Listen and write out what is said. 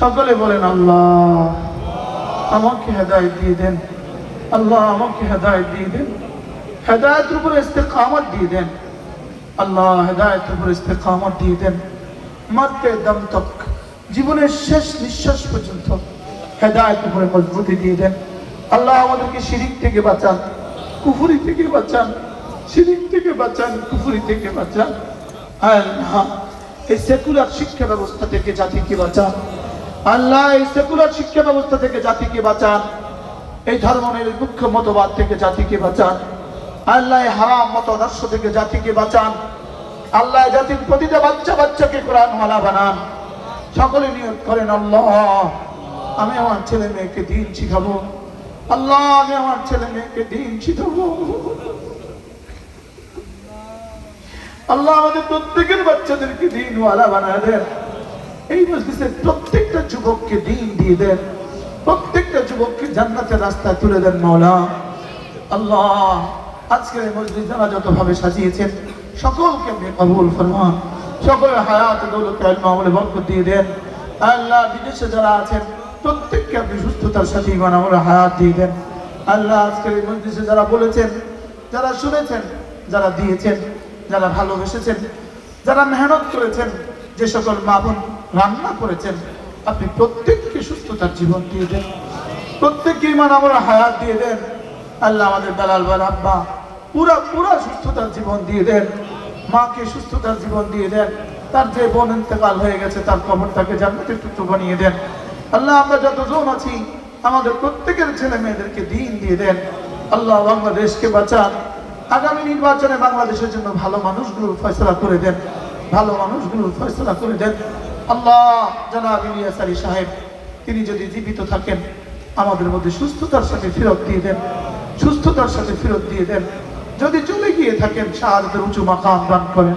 সকলে বলেন, আল্লাহ, আমাকে হেদায়ত দিয়ে দেন। আল্লাহ, আমাকে হেদায়ত দিয়ে দেন। হেদায়তের উপরে ইস্তেকামত দিয়ে দেন। আল্লাহ, হেদায়তের উপরে ইস্তেকামত দিয়ে দেন। মারতে দম তক, জীবনের শেষ নিঃশ্বাস পর্যন্ত হেদায়তের উপরে মজবুতি দিয়ে দেন। আল্লাহ, আমাদেরকে শিরিক থেকে বাঁচান, কুফুরি থেকে বাঁচান, শিরিক থেকে বাঁচান, কুফুরি থেকে বাঁচান। আল্লাহ এই সেকুলার শিক্ষা ব্যবস্থা থেকে জাতিকে বাঁচান। আল্লাহ এই সেকুলার শিক্ষা ব্যবস্থা থেকে জাতিকে বাঁচান। এই ধর্মের মুখ্য মতবাদ থেকে জাতিকে বাঁচান। আল্লাহ হারাম মতাদর্শ থেকে জাতিকে বাঁচান। আল্লাহ জাতির প্রতিটা বাচ্চা বাচ্চাকে কোরআন মালা বানান। সকলে নিয়োগ করেন, আল্লাহ। আমি আমার ছেলে মেয়েকে দিন শিখাবো। আল্লাহ, আমি আমার ছেলে মেয়েকে দিন শিখাবো। আল্লাহ আমাদের প্রত্যেকের বাচ্চাদেরকে দিন ওয়ালা বানায় দেন। এই মসজিদের প্রত্যেকটা যুবককে দিন দিয়ে দেন। প্রত্যেকটা যুবককে জান্নাতের রাস্তায় তুলে দেন মৌলা। আল্লাহ, আজকের এই মসজিদ যারা যতভাবে সাজিয়েছেন, সকলকে আপনি কবুল ফরমান। সকলের হায়াত, দৌলত মামলে বরকত দিয়ে দেন। আল্লাহ, বিদেশে যারা আছেন, প্রত্যেককে আপনি সুস্থতার সাথে ইমান আমলে হায়াত দিয়ে দেন। আল্লাহ, আজকের এই মসজিদে যারা বলেছেন, যারা শুনেছেন, যারা দিয়েছেন, যারা ভালোবেসেছেন, যারা মেহনত করেছেন, যে সকল মা বোন রান্না করেছেন, আপনি প্রত্যেককে সুস্থতার জীবন দিয়ে দেন। প্রত্যেককে ইমান আমরা হায়াত দিয়ে দেন। আল্লাহ আমাদের বেলাল বার আব্বা পুরা পুরা সুস্থতার জীবন দিয়ে দেন। মাকে সুস্থতার জীবন দিয়ে দেন। তার যে বোন ইন্তেকাল হয়ে গেছে, তার কবরটাকে জান্নাতের টুকরো বানিয়ে দেন। আল্লাহ, আমরা যতজন আছি, আমাদের প্রত্যেকের ছেলে মেয়েদেরকে দিন দিয়ে দেন। আল্লাহ, বাংলাদেশকে বাঁচান। আগামী নির্বাচনে বাংলাদেশের জন্য ভালো মানুষগুলোর ফয়সলা করে দেন। ভালো মানুষগুলোর ফয়সলা করে দেন। আল্লাহ জনাব ইলিয়াস আলী সাহেব, তিনি যদি জীবিত থাকেন, আমাদের মধ্যে সুস্থতার সাথে ফেরত দিয়ে দেন, সুস্থতার সাথে ফেরত দিয়ে দেন। যদি চলে গিয়ে থাকেন, শাহাদাতের উঁচু মাকাম দান করেন।